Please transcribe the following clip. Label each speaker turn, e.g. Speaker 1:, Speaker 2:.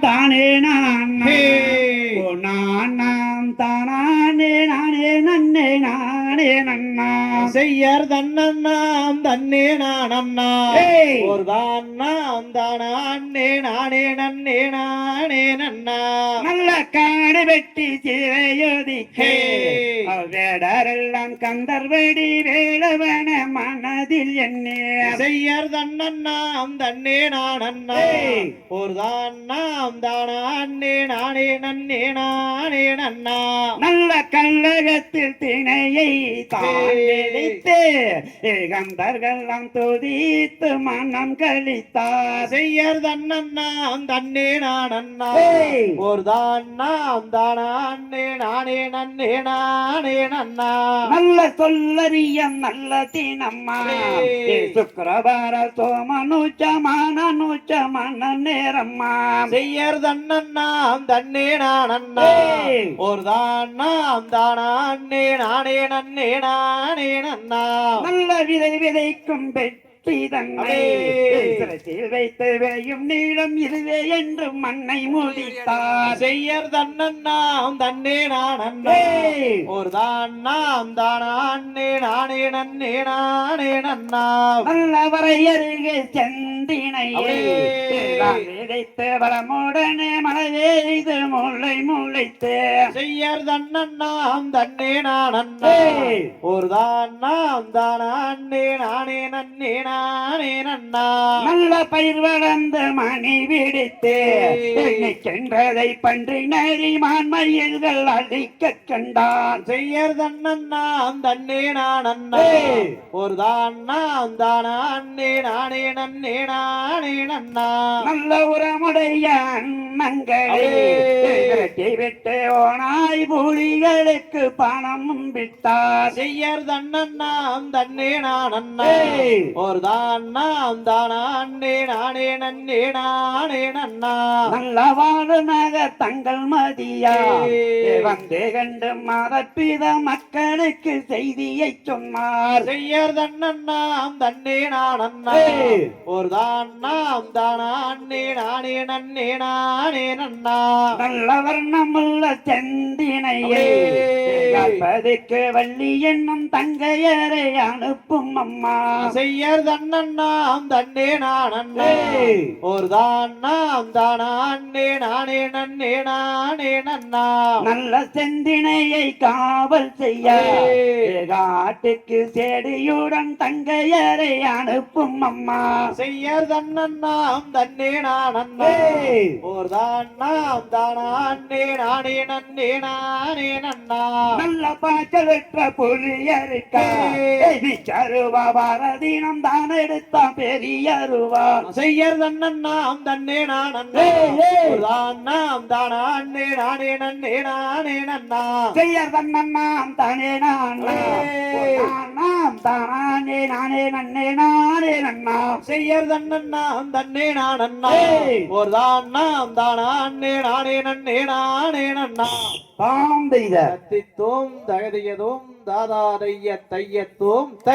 Speaker 1: தானே நான். ஓ நான் நாம் தானே நானே நன்னே நானே நன்னா
Speaker 2: செய்யர் தன்னண்ணாம் தன்னே நானண்ணா
Speaker 1: ஏய்.
Speaker 2: ஒரு தானா அண்ணே நானே நன்னே நானே நன்னா
Speaker 1: நல்ல காடு வெட்டி சிறையுதி
Speaker 2: ஹே.
Speaker 1: வேடரெல்லாம் கந்தர்வடி வேளவன மனதில் என்னே
Speaker 2: செய்யர் தன்னண்ணாம் தன்னே நானண்ணா.
Speaker 1: ஏய்.
Speaker 2: ஒரு தானாம் தானா அண்ணே நானே நன்னே நானே நன்னா
Speaker 1: நல்ல கல்லகத்தில் திணையை தாண்டித்து கந்தர்கள்லாம் துதித்து மனம் கழித்தார்.
Speaker 2: செய்யர் தன்னண்ணாம் தன்னே நானண்ணா.
Speaker 1: ஏய்.
Speaker 2: ஒரு தானாம் தானா அண்ணே நானே நன்னே நானே நன்னா
Speaker 1: நல்ல சொல்லறியம் நல்ல தினம்மா
Speaker 2: ஏய்.
Speaker 1: சுக்கரபார சோமனுச்ச மனனுச்ச மன நேரம்மா.
Speaker 2: செய்யர் தன்னண்ணாம் தன்னே நானண்ணா.
Speaker 1: ஏய்.
Speaker 2: ஒரு தானா அண்ணே நானே நன்னே நானே நன்னா
Speaker 1: நல்ல விதை விதைக்கும் வெற்றி சிரசில் வைத்து விளையும் நீளம் இதுவே என்று மண்ணை மூடித்தார்.
Speaker 2: செய்யர் தன்னண்ணாம் தன்னே நானண்ணா
Speaker 1: ஏய்.
Speaker 2: ஒரு தானாம் தானா அண்ணே நானே நன்னே நானே நன்னா
Speaker 1: நல்ல வரையருகே செந்தினையே
Speaker 2: அடே.
Speaker 1: விதைத்து வளமுடனே மழை பெய்து முளை முளைத்து
Speaker 2: செய்யர் தன்னண்ணாம் தன்னே நானண்ணா
Speaker 1: ஏய்.
Speaker 2: ஒரு தானா அண்ணே நானே நன்னே நானே நன்னா
Speaker 1: நல்ல பயிர் வளர்ந்த மணி விடுத்து
Speaker 2: ஏய்.
Speaker 1: சென்றதை பன்றி நரி மான்மயில்கள் அழிக்க கண்டான்
Speaker 2: செய்யர் தன்னண்ணாம் தன்னே நானண்ணா
Speaker 1: ஏய்.
Speaker 2: ஒரு தானா அண்ணே நானே நன்னே நானே நன்னா
Speaker 1: நல்ல உரமுடைய அண்ணங்களே. விரட்டி விட்டு ஓனாய் புலிகளுக்கு பணம் விட்டார்
Speaker 2: செய்யர் தன்னண்ணாம் தன்னே நானண்ணா
Speaker 1: ஏய்.
Speaker 2: ஒரு தானாம் தானா அண்ணே நானே நன்னே நானே நன்னா
Speaker 1: நல்ல வாழுநக தங்கள் மதியா. வந்து கண்டு மதப்பித மக்களுக்கு செய்தியை சொன்னார்
Speaker 2: செய்யர் தன்னண்ணாம் தன்னே நானண்ணா
Speaker 1: ஏய்.
Speaker 2: ஒரு தானாம் தானா அண்ணே நானே நன்னே நானே நன்னா.
Speaker 1: நல்ல வர்ணமுள்ள செந்தினையே. கற்பதுக்கு வள்ளி என்னும் தங்கையரை அனுப்பும் அம்மா.
Speaker 2: செய்யர் தன்னண்ணாம் தன்னே நானண்ணா
Speaker 1: ஏய்.
Speaker 2: ஒரு தானாம் தானா அண்ணே நானே நன்னே நானே நன்னா.
Speaker 1: நல்ல செந்தினையை காவல் செய்ய. காட்டுக்கு செடியுடன் தங்கையரை அனுப்பும் அம்மா.
Speaker 2: செய்யர் தன்னண்ணாம் தன்னே நானண்ணா
Speaker 1: ஏய்.
Speaker 2: ஒரு தானாம் தானா அண்ணே நானே நன்னே நானே நன்னா
Speaker 1: நல்ல பாய்ச்சலுற்ற புலியருக்கா
Speaker 2: ஏய்.
Speaker 1: சருவா பாரதீனம் தான் எடுத்தான் பெரியருவா
Speaker 2: செய்யர் தன்னண்ணாம் தன்னே நானண்ணா
Speaker 1: ஏய், ஏய்.
Speaker 2: ஒரு தானாம் தானா அண்ணே நானே நன்னே நானே நன்னா
Speaker 1: செய்யர் தன்னண்ணாம் தானே நான். நாம் தானே நானே நன்னே நானே நன்னா.
Speaker 2: செய்யர் தன்னண்ணாம் தன்னே நானண்ணா
Speaker 1: ஏய்.
Speaker 2: ஒரு தானா அண்ணே நானே நன்னே நானே நன்னா.
Speaker 1: தாம் செய்த
Speaker 2: தத்தித்தோம் தகதியதும் தாதாதைய தையத்தோம் தை